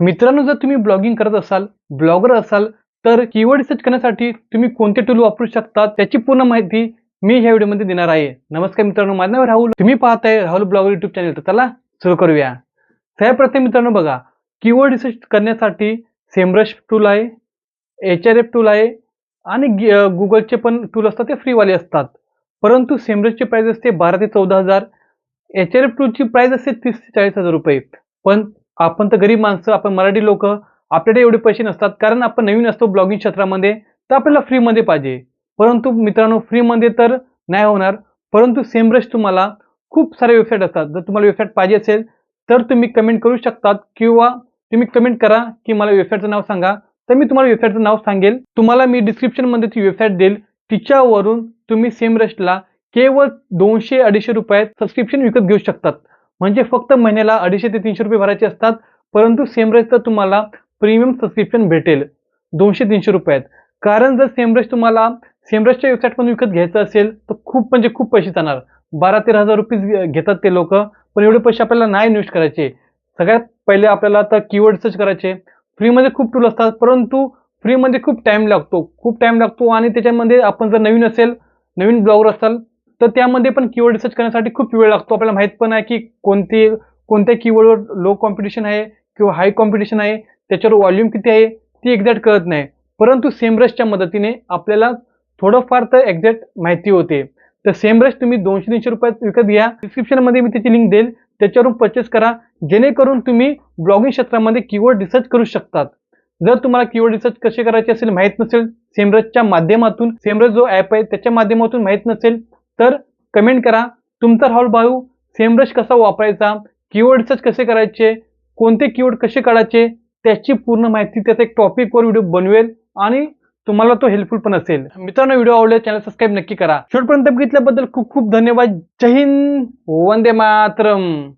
मित्रांनो जर तुम्ही ब्लॉगिंग करत असाल ब्लॉगर असाल तर कीवर्ड रिसर्च करण्यासाठी तुम्ही कोणते टूल वापरू शकता त्याची पूर्ण माहिती मी ह्या व्हिडिओमध्ये देणार आहे. नमस्कार मित्रांनो माझं नाव राहुल. तुम्ही पाहताय राहुल ब्लॉगर युट्यूब चॅनल तर चला सुरू करूया. सर्वप्रथम मित्रांनो बघा. कीवर्ड रिसर्च करण्यासाठी सेमरश टूल आहे एच आर एफ टूल आहे आणि गुगलचे पण टूल असतात ते फ्रीवाले असतात. परंतु सेमरसची प्राइस असते बारा ते चौदा हजार. एच आर एफ टूलची प्राइस असते तीस ते चाळीस हजार रुपये. पण आपण तर गरीब माणसं आपण मराठी लोक आपल्याकडे एवढे पैसे नसतात. कारण आपण नवीन असतो ब्लॉगिंग क्षेत्रामध्ये तर आपल्याला फ्रीमध्ये पाहिजे. परंतु मित्रांनो फ्रीमध्ये तर नाही होणार. परंतु सेमरश तुम्हाला खूप सारे वेबसाईट असतात. जर तुम्हाला वेबसाईट पाहिजे असेल तर तुम्ही कमेंट करू शकतात किंवा तुम्ही कमेंट करा की मला वेबसाईटचं नाव सांगा. तर मी तुम्हाला वेबसाईटचं नाव सांगेल. तुम्हाला मी डिस्क्रिप्शनमध्ये ती वेबसाईट देईल. तिच्यावरून तुम्ही सेमरशला केवळ दोनशे अडीचशे रुपयात सबस्क्रिप्शन विकत घेऊ शकतात. म्हणजे फक्त महिन्याला अडीचशे ते तीनशे रुपये भरायचे असतात परंतु सेम सेमरसचं तुम्हाला प्रीमियम सबस्क्रिप्शन भेटेल. दोनशे तीनशे रुपयात. कारण जर सेमरस तुम्हाला सेमरसच्या वेबसाईटमधून विकत घ्यायचं असेल तर खूप म्हणजे खूप पैसे जाणार. बारा तेरा हजार रुपये घेतात ते लोक पण एवढे पैसे आपल्याला नाही इन्व्हेस्ट करायचे. सगळ्यात पहिले आपल्याला तर कीवर्ड सर्च करायचे. फ्रीमध्ये खूप टूल असतात परंतु फ्रीमध्ये खूप टाइम लागतो. खूप टाइम लागतो आणि त्याच्यामध्ये आपण जर नवीन असेल नवीन ब्लॉगर असाल तर त्यामध्ये पण कीवर्ड रिसर्च करण्यासाठी खूप वेळ लागतो. आपल्याला माहीत पण आहे की कोणते कोणत्या कीवर्डवर लो कॉम्पिटिशन आहे किंवा हाय कॉम्पिटिशन आहे त्याच्यावर व्हॉल्यूम किती आहे ती एक्झॅक्ट कळत नाही. परंतु सेमरसच्या मदतीने आपल्याला थोडंफार तर एक्झॅक्ट माहिती होते. तर सेमरस तुम्ही दोनशे तीनशे रुपयात विकत घ्या. डिस्क्रिप्शनमध्ये मी त्याची लिंक देईल. त्याच्यावरून परचेस करा. जेणेकरून तुम्ही ब्लॉगिंग क्षेत्रामध्ये कीवर्ड रिसर्च करू शकतात. जर तुम्हाला कीवर्ड रिसर्च कसे करायचे असेल माहीत नसेल सेमरसच्या माध्यमातून सेमरस जो ॲप आहे त्याच्या माध्यमातून माहीत नसेल तर कमेंट करा. तुमचा राहुल भाऊ सेमब्रश कसा वापरायचा? कीवर्ड सर्च कसे करायचे? कोणते कीवर्ड कसे काढायचे? त्याची पूर्ण माहिती त्याचा एक टॉपिकवर व्हिडिओ बनवेल आणि तुम्हाला तो हेल्पफुल पण असेल. मित्रांनो व्हिडिओ आवडले चॅनल सबस्क्राईब नक्की करा. शेवटपर्यंत बघितल्याबद्दल खूप खूप धन्यवाद. जय हिंद. वंदे मातरम.